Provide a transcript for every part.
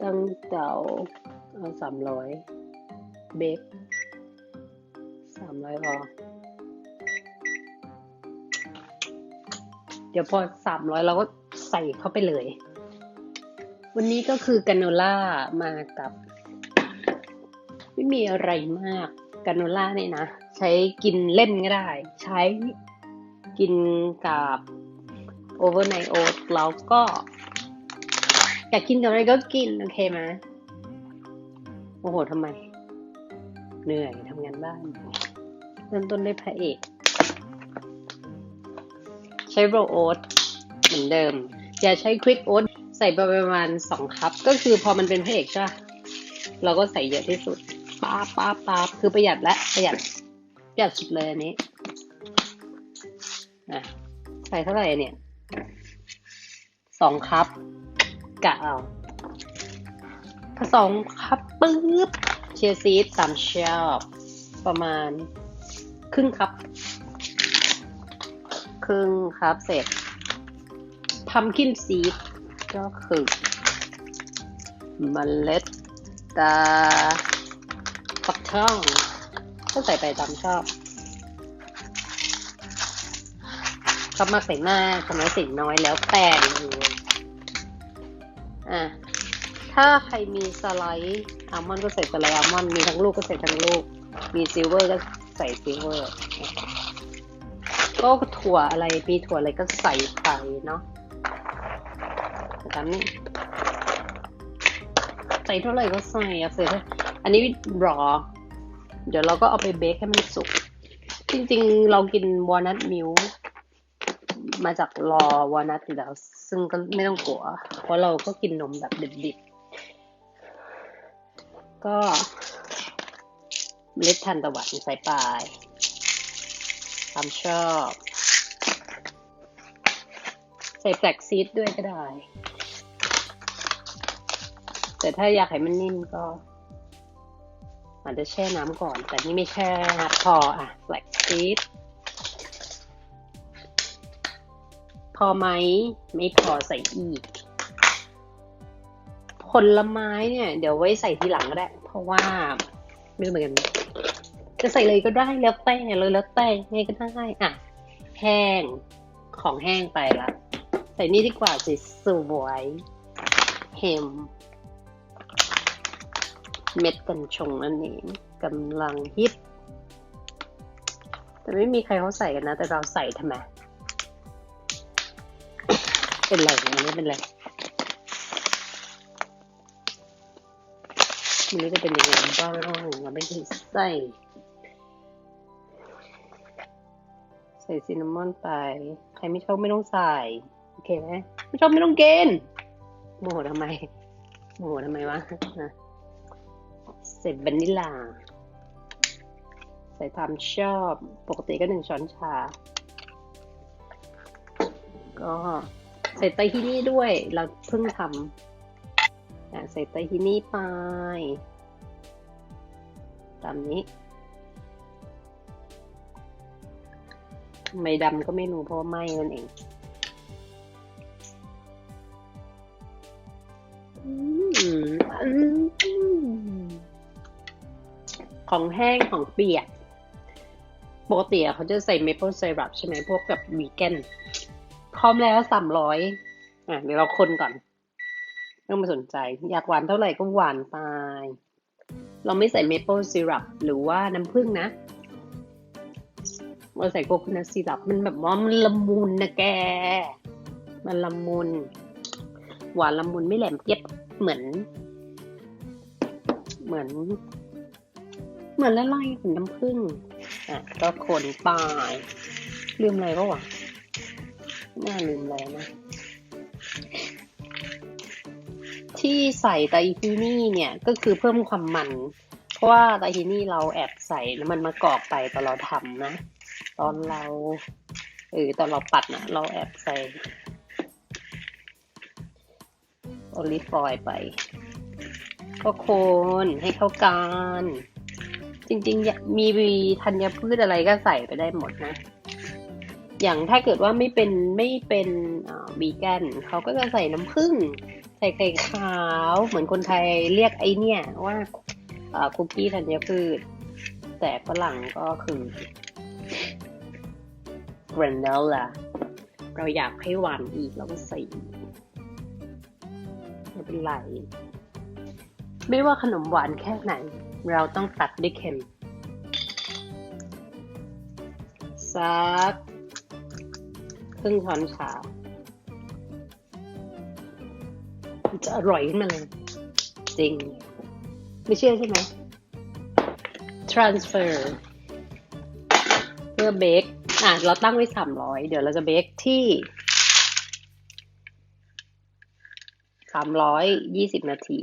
ตั้งเตาเอาสามร้อยเบคสามร้อยพอ เดี๋ยวพอสามร้อยเราก็ใส่เข้าไปเลย วันนี้ก็คือกาโนล่ามากับ ไม่มีอะไรมากกาโนล่าเนี่ยนะ ใช้กินเล่นก็ได้ ใช้กินกับโอเวอร์ไนโอทแล้วก็ อยากกินกับอะไรก็กิน โอเคไหมโอ้โหทำไม เหนื่อยทำงานบ้านเริ่มต้นด้วยพระเอก ใช้โรโอ๊ตเหมือนเดิม อย่าใช้ควิกโอ๊ตใส่ประมาณสองคัพ ก็คือพอมันเป็นพระเอกใช่ปะเราก็ใส่เยอะที่สุดป๊าป๊าป๊าคือประหยัดและประหยัดประหยัดสุดเลยอันนี้อะใส่เท่าไหร่เนี่ยสองคัพ กะเอาถ้าสองคัพปึ๊บเชียร์ซีดสามชอบประมาณ ครึ่งคัพครึ่งครับเสร็จพัมคินซีดก็คือมเมล็ดตาฟักทองก็ใส่ไปตามชอบชอบมากใส่มากทำไมใส่น้อยแล้วแต่เลย อะถ้าใครมีสไลด์อัลมอนด์ก็ใส่สไลด์อัลมอนด์มีทั้งลูกก็ใส่ทั้งลูก มีซิลเวอร์ก็ใส่ซิลเวอร์ก็ถั่วอะไรมีถั่วอะไรก็ใส่ไปเนาะตามนี้ใส่เท่าไหร่ก็ใส่อะใส่เท่าอันนี้รอ เดี๋ยวเราก็เอาไปเบคให้มันสุก จริงๆ เรากินวอลนัทมิล มาจากรอวอลนัทอยู่แล้ว ซึ่งก็ไม่ต้องกลัว เพราะเราก็กินนมแบบดิบๆ ก็เมล็ดทานตะวันใส่ไปตามชอบ ใส่แฟลกซีดด้วยก็ได้ แต่ถ้าอยากให้มันนิ่มก็อาจจะแช่น้ำก่อน แต่นี่ไม่แช่นะพออะแฟลกซีด พอไหมไม่พอใส่อีก ผลไม้เนี่ย เดี๋ยวไว้ใส่ทีหลังก็ได้ เพราะว่าไม่รู้เหมือนกันจะใส่เลยก็ได้แล้วแต่เลยแล้วแต่ไงก็ได้อะแห้งของแห้งไปละใส่นี่ดีกว่าสิสวยเฮมเม็ดกัญชงนั่นเองกำลังฮิตแต่ไม่มีใครเขาใส่กันนะ แต่เราใส่ทำไม เป็นไรอันนี้เป็นไรมันนี้จะเป็นยังไงบ้างเราไม่ได้ใส่ใส่ซินนามอนไป ใครไม่ชอบไม่ต้องใส่ โอเคไหมไม่ชอบไม่ต้องเกินโมโหทำไมโมโหทำไมวะใส่วานิลลา ใส่ตามชอบ ปกติก็หนึ่งช้อนชา ก็ ใส่ไตที่นี่ด้วย เราเพิ่งทำอะใส่ไตที่นี่ไป ตามนี้ ไม่ดำก็ไม่รู้เพราะไหม้นั่นเองอืมอืมของแห้งของเปียก ปกติเขาจะใส่เมเปิลไซรัปใช่ไหมพวกกับวีแกน พร้อมแล้วสามร้อยอะเดี๋ยวเราคนก่อนไม่ต้องมาสนใจ อยากหวานเท่าไหร่ก็หวานไป เราไม่ใส่เมเปิลซีรัปหรือว่าน้ำผึ้งนะ เราใส่โคโคนัทซีรัปมันแบบว่ามันละมุนนะแก มันละมุน หวานละมุนไม่แหลมเจี๊ยบเหมือน เหมือน เหมือนละลายเหมือนน้ำผึ้งอะก็คนไปลืมอะไรก็วะน่ น่าลืมอะไรนะ ที่ใส่ไตฮีนี่เนี่ยก็คือเพิ่มความมัน เพราะว่าไตฮีนี่เราแอบใส่น้ำมันมะกอกไปตอนเราทำนะ ตอนเราเออตอนเราปัดนะเราแอบใส่โอลิฟออยล์ไป ก็โคนให้เข้ากัน จริงๆ มีธัญพืชอะไรก็ใส่ไปได้หมดนะ อย่างถ้าเกิดว่าไม่เป็นไม่เป็นวีแกนเขาก็จะใส่น้ำผึ้งใส่ไข่ขาว เหมือนคนไทยเรียกไอเนี่ยว่าคุกกี้ธัญพืช แต่ฝรั่งก็คือ granola เราอยากให้หวานอีกเราก็ใส่ไม่เป็นไร ไม่ว่าขนมหวานแค่ไหน เราต้องตัดด้วยเค็มสัก รึ่งช้อนชาจะอร่อยขึ้นมาเลย จริง ไม่เชื่อใช่ไหม transfer เพื่อเบคอะเราตั้งไว้สามร้อยเดี๋ยวเราจะเบคที่สามร้อยยี่สิบนาที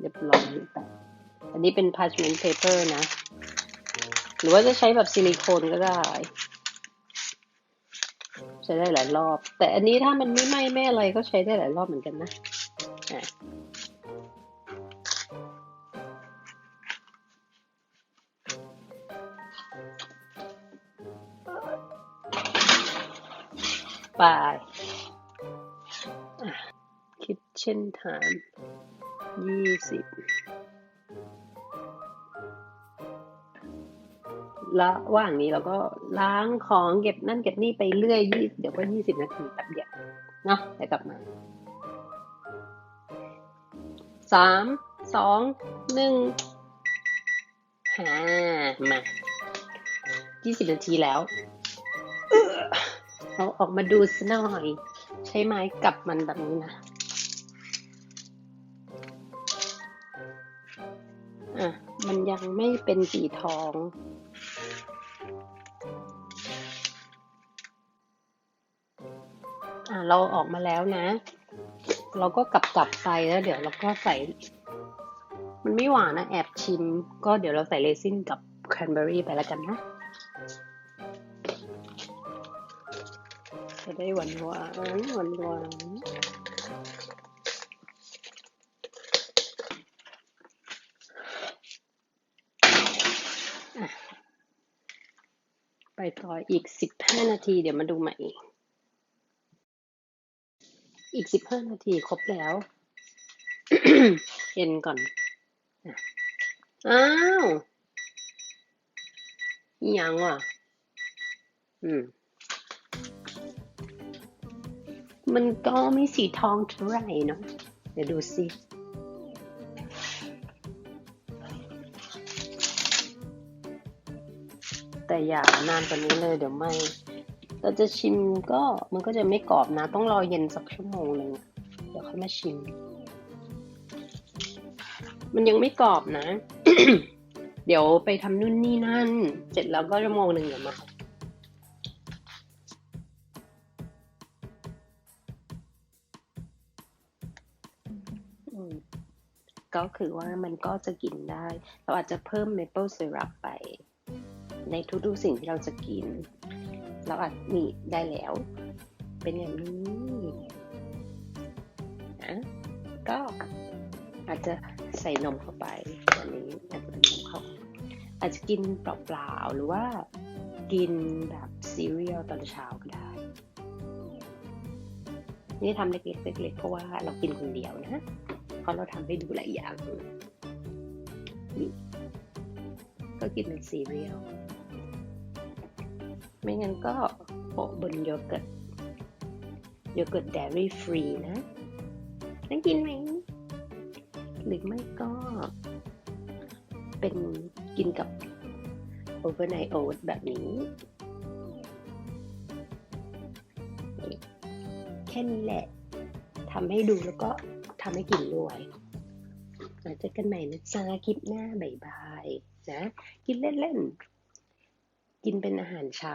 เรียบร้อยแต่ อันนี้เป็น parchment paper นะ หรือว่าจะใช้แบบซิลิโคนก็ได้ ใช้ได้หลายรอบ แต่อันนี้ถ้ามันไม่ไหม้ไม่อะไรก็ใช้ได้หลายรอบเหมือนกันนะอะไปคิดเช่นฐานยี่สิบ ระหว่างนี้เราก็ล้างของเก็บนั่นเก็บนี่ไปเรื่อยยี่เดี๋ยวก็ยี่สิบนาทีแป๊บเดียวเนาะเดี๋ยวกลับมาสามสองหนึ่งหามายี่สิบนาทีแล้วเราออกมาดูสหน่อย ใช้ไม้กลับมันแบบนี้นะอะมันยังไม่เป็นสีทอง อะเราออกมาแล้วนะ เราก็กลับกลับไปแล้ว เดี๋ยวเราก็ใส่ มันไม่หวานนะแอบชิม ก็เดี๋ยวเราใส่เรซินกับแคนเบอรี่ไปแล้วกันนะจะได้หวานหวานหวานหวานไปต่ออีกสิบห้านาทีเดี๋ยวมาดูใหม่อีก อีกสิบห้านาทีครบแล้วเอ็นก่อน อ้าวยังว่ะ อืม มันก็ไม่สีทองเท่าไหร่เนาะ เดี๋ยวดูสิแต่อย่านานกว่านี้เลยเดี๋ยวไม่ เราจะชิมก็มันก็จะไม่กรอบนะ ต้องรอเย็นสักชั่วโมงหนึ่งเดี๋ยวค่อยมาชิม มันยังไม่กรอบนะ เดี๋ยวไปทำนู่นนี่นั่น เสร็จแล้วก็ชั่วโมงหนึ่งเดี๋ยวมาก็คือว่ามันก็จะกินได้ เราอาจจะเพิ่มเมเปิลซีรัปไป ในทุกๆสิ่งที่เราจะกิน เราอาจนี่ได้แล้ว เป็นอย่างนี้นะก็อาจจะใส่นมเข้าไปอันนี้อาจจะเป็นนมเข้าอาจจะกินเปล่าๆหรือว่ากินแบบซีเรียลตอนเช้าก็ได้ นี่ทำเล็กๆเล็กๆเพราะว่าเรากินคนเดียวนะเพราะเราทำให้ดูหลายอย่างนี่ก็กินเป็นซีเรียล ไม่งั้นก็โปะบนโยเกิร์ต โยเกิร์ตเดรี่ฟรีนะน่ากินไหม หรือไม่ก็ เป็นกินกับโอเวอร์ไนโอ๊ตแบบนี้ แค่นี้แหละทำให้ดูแล้วก็ทำให้กินด้วยแล้วเจอกันใหม่นะจ๊ะคลิปหน้าบ่ายๆนะ กินเล่นๆ กินเป็นอาหารเช้า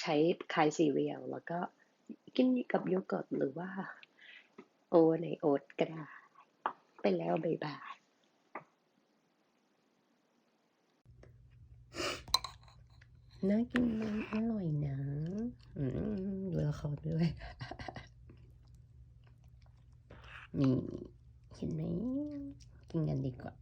ใช้คายซีเรียลแล้วก็กินกับโยเกิร์ตหรือว่า โอในโอ๊ตก็ได้ไปแล้วบายบายน่ากินมันอร่อยนะดูละครด้วย นี่เห็นไหมกินกันดีกว่า